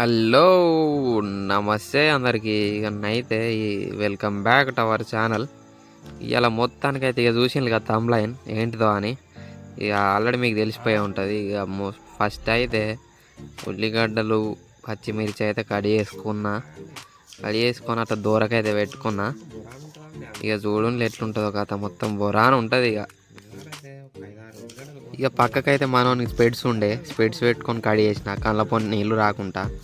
Hello నమస్తే అందరికీ. ఇక అయితే ఈ welcome back to our channel. ఇవాళ మొత్తానికైతే ఇక చూసింది కదా తమ్లైన్ ఏంటిదో అని. ఇక ఆల్రెడీ మీకు తెలిసిపోయి ఉంటుంది. ఇక ఫస్ట్ అయితే ఉల్లిగడ్డలు పచ్చిమిర్చి అయితే కడి చేసుకున్నా. కడి చేసుకొని అట్లా దూరకైతే పెట్టుకున్నా. ఇక చూడండి ఎట్లుంటుందో కథ. మొత్తం బొరాన్ ఉంటుంది ఇక. ఇక పక్కకైతే మనం స్పెడ్స్ ఉండే. స్పెడ్స్ పెట్టుకొని కడి చేసిన. కళ్ళ నీళ్ళు రాకుండా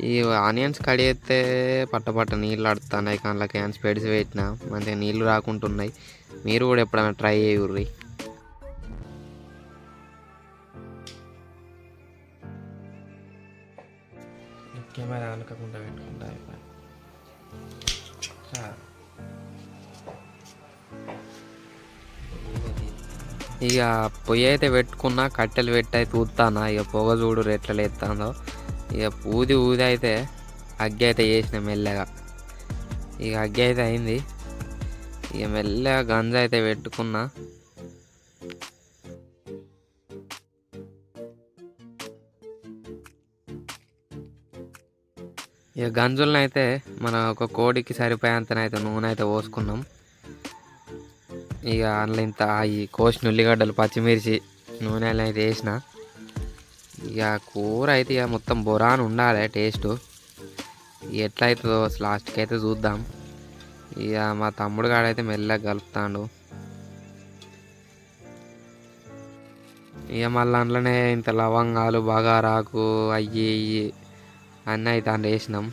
ఈ ఆనియన్స్ కడి చేస్తే పట్ట పట్ట నీళ్ళు అడుతున్నాయి కళ్ళకి. అని స్పెడ్స్ పెట్టిన. మంచిగా నీళ్ళు రాకుంటున్నాయి. మీరు కూడా ఎప్పుడైనా ట్రై చేయుర్రి. కెమెరా అనుకోకుండా పెట్టుకుంటా. ఇక పొయ్యి అయితే పెట్టుకున్నా కట్టెలు పెట్టి అయితే ఊతానా ఇక పొగ చూడు ఎట్లా లేస్తుందో ఇక ఊది ఊది అయితే అగ్గి అయితే చేసిన మెల్లగా. ఇక అగ్గి అయితే అయింది. ఇక మెల్లగా గంజ అయితే పెట్టుకున్నా. ఇక గంజులను అయితే మన ఒక కోడికి సరిపోయేంతనైతే నూనె అయితే పోసుకున్నాం. ఇక అందులో ఇంత ఈ కోసిన ఉల్లిగడ్డలు పచ్చిమిర్చి నూనె అయితే వేసిన. ఇక కూర అయితే ఇక మొత్తం బొరాన్ ఉండాలి టేస్ట్. ఎట్లా అవుతుందో లాస్ట్కి అయితే చూద్దాం. ఇక మా తమ్ముడు కాడైతే మెల్లగా కలుపుతాడు. ఇక మళ్ళీ అందులోనే ఇంత లవంగాలు బగారాకు అయ్యి ఇయ్యి అన్నీ అయితే అందులో వేసినాం.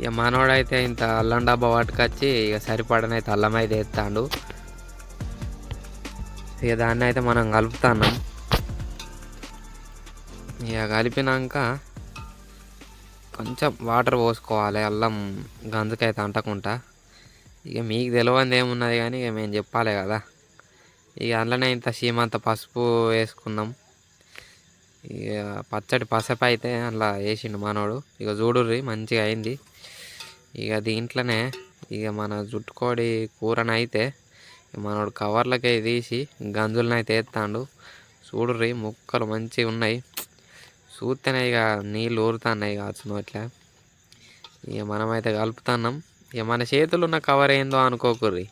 ఇక మనోడైతే ఇంత అల్లం డబ్బా పట్టుకొచ్చి ఇక సరిపడనైతే అల్లం అయితే వేస్తాడు. ఇక దాన్ని అయితే మనం కలుపుతున్నాం. ఇక కలిపినాక కొంచెం వాటర్ పోసుకోవాలి అల్లం గంజకైతే అంటకుండా ఇక మీకు తెలియంది ఏమున్నది కానీ ఇక మేము చెప్పాలి కదా. ఇక అందులోనే ఇంత సీమంత పసుపు వేసుకున్నాం. ఇక పచ్చడి పసుపు అయితే అలా వేసిండు మనోడు. ఇక చూడుర్రి మంచిగా అయింది. ఇక దీంట్లోనే ఇక మన జుట్టుకోడి కూరనైతే మనోడు కవర్లకే తీసి గంజులను అయితే ఎత్తాడు. చూడుర్రి ముక్కలు మంచిగా ఉన్నాయి. చూస్తేనే ఇక నీళ్ళు ఊరుతున్నాయి కాచును అట్లా. ఇక మనమైతే కలుపుతున్నాం. ఇక మన చేతులు ఉన్న కవర్ ఏందో అనుకోకుర్రి.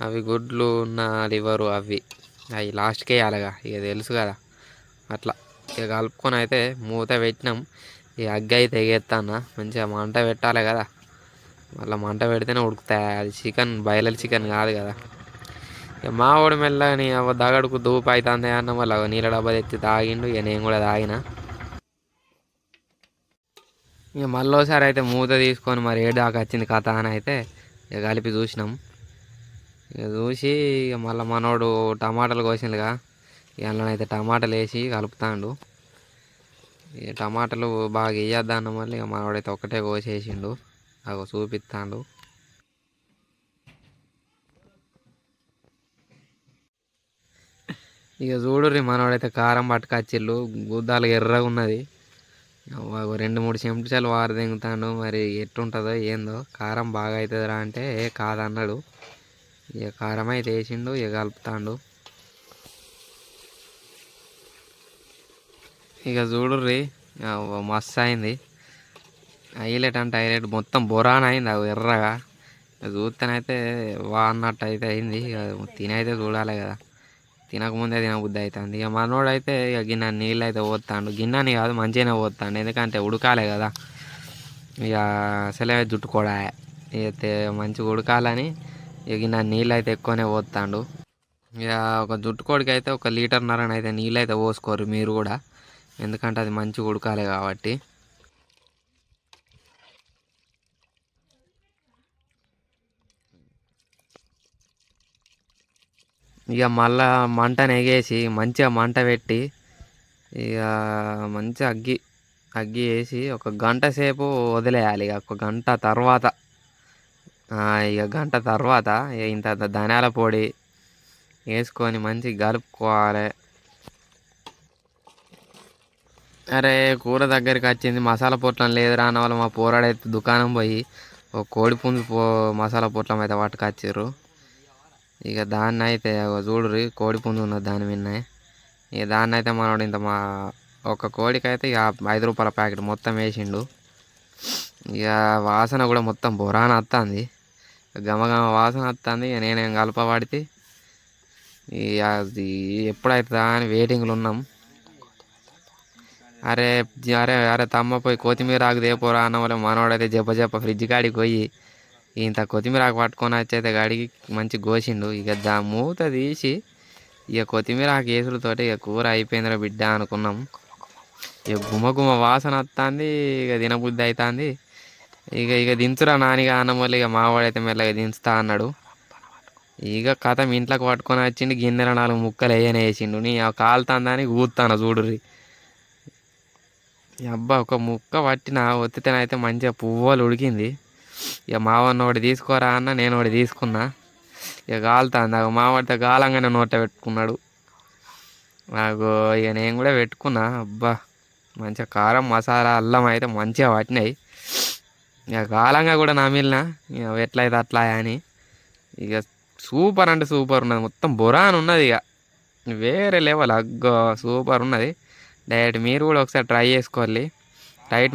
అవి గుడ్లు ఉన్న లివరు అవి. అవి లాస్ట్కి వేయాలిగా. ఇక తెలుసు కదా. అట్లా. ఇక కలుపుకొని అయితే మూత పెట్టినాం. ఈ అగ్గి అయితే ఎగేస్తాన మంచిగా మంట పెట్టాలి కదా. మళ్ళీ మంట పెడితేనే ఉడుకుతాయి అది చికెన్ బయలర్ చికెన్ కాదు కదా. ఇక మా వాడు మెల్లగా అవ్వ దగడుకు దూపు అవుతుంది అన్న మళ్ళీ నీళ్ళ డబ్బా తెచ్చి తాగిండు. ఇక నేను కూడా తాగిన. ఇక మళ్ళీసారి అయితే మూత తీసుకొని మరి ఏడు దాకా వచ్చింది కథ అని అయితే ఇక కలిపి చూసినాం. ఇక చూసి ఇక మళ్ళీ మనోడు టమాటాలు కోసినలుగా ఇక అందులో అయితే టమాటాలు వేసి కలుపుతాడు. ఇక టమాటాలు బాగా వేయద్దాన్న మళ్ళీ ఇక మనోడైతే ఒకటే కోసేసిండు. అవి చూపిస్తాడు ఇక చూడుర్రి మనవాడైతే కారం పట్టుకొచ్చిళ్ళు గుద్దాలు ఎర్రగా ఉన్నది. ఒక రెండు మూడు చెంపుచాలు వారు దింగుతాడు మరి ఎట్టుంటుందో ఏందో. కారం బాగా అవుతుందిరా అంటే ఏ కాదన్నాడు. ఇక కారం అయితే వేసిండు ఇక కలుపుతాడు. ఇక చూడుర్రి మస్తు అయింది. హైలైట్ అంటే హైలైట్ మొత్తం బొరాన్ అయింది అవి ఎర్రగా. చూస్తేనైతే వా అన్నట్టు అయితే అయింది. ఇక తినైతే చూడాలి కదా. తినకముందే తినబుద్ధి అవుతుంది. ఇక మనోడు అయితే ఇక గిన్నె నీళ్ళు అయితే పోతాడు. గిన్నెని కాదు మంచిగానే పోతాడు. ఎందుకంటే ఉడకాలి కదా. ఇక అసలే జుట్టుకోడా ఇక మంచిగా ఉడకాలని ఇక గిన్నె నీళ్ళు అయితే ఎక్కువనే పోతాడు. ఇక ఒక జుట్టుకోడికి అయితే ఒక లీటర్న్నర అయితే నీళ్ళు అయితే పోసుకోరు మీరు కూడా. ఎందుకంటే అది మంచిగా ఉడకాలి కాబట్టి. ఇక మళ్ళా మంట నెగేసి మంచిగా మంట పెట్టి ఇక మంచిగా అగ్గి అగ్గి వేసి ఒక గంట సేపు వదిలేయాలి. ఇక ఒక గంట తర్వాత ఇక గంట తర్వాత ఇంత ధనియాల పొడి వేసుకొని మంచిగా కలుపుకోవాలి. అరే కూర దగ్గరికి వచ్చింది మసాలా పొట్లం లేదు రాని వాళ్ళు మా పోరాడైతే దుకాణం పోయి ఒక కోడి పుంజు పో మసాలా పొట్లం అయితే పట్టుకొచ్చారు ఇక దాన్ని అయితే చూడుర్రి కోడి పుంజు ఉన్నది దాని మీద ఇక దాన్ని అయితే మనోడు ఇంత మా ఒక కోడికైతే ఇక ఐదు రూపాయల ప్యాకెట్ మొత్తం వేసిండు. ఇక వాసన కూడా మొత్తం బొరాన వస్తుంది గమగమ వాసన వస్తుంది ఇక నేనేం కలపబడితే ఇక అది ఎప్పుడవుతుందా అని వెయిటింగ్లో ఉన్నాం. అరే అరే అరే తమ్మ పోయి కొత్తిమీర ఆకు దేపోరా అన్న వాళ్ళు మనోడైతే జప్ప జప్ప ఫ్రిడ్జ్ కాడికి పోయి ఇంత కొత్తిమీర ఆకు పట్టుకొని వచ్చేది గాడికి మంచి గోసిండు ఇక దా మూత తీసి ఇక కొత్తిమీర ఆకు కేసులతోటి ఇక కూర అయిపోయిందిరా బిడ్డ అనుకున్నాం. ఇక గుమగుమ వాసన వస్తుంది ఇక తినబుద్ధి అవుతుంది ఇక ఇక దించురా నానిగా అన్నం వల్ల ఇక మావాడైతే మెల్లగా దించుతా అన్నాడు. ఇక కథ మీ ఇంట్లోకి పట్టుకొని వచ్చిండు గిన్నెల నాలుగు ముక్కలు వేయనే వేసిండు. నీ కాలుతాందని కూర్తాను చూడుర్రి. అబ్బా ఒక ముక్క పట్టిన ఒత్తితేనైతే మంచిగా పువ్వులు ఉడికింది. ఇక మావన్న ఒకటి తీసుకోరా అన్న నేను ఒకటి తీసుకున్నా. ఇక కాలుతాంది ఆ మావాడితో గాలంగానే నోట పెట్టుకున్నాడు. నాకు ఇక నేను కూడా పెట్టుకున్నా. అబ్బా మంచిగా కారం మసాలా అల్లం అయితే మంచిగా పట్టినాయి. ఇక కాలంగా కూడా నమిలిన ఇక ఎట్లయితే అట్లా అని. ఇక సూపర్ అంటే సూపర్ ఉన్నది. మొత్తం బురాన్ ఉన్నది ఇక. వేరే లెవెల్. అగ్గో సూపర్ ఉన్నది. డైరెక్ట్ మీరు కూడా ఒకసారి ట్రై చేసుకోవాలి. రైట్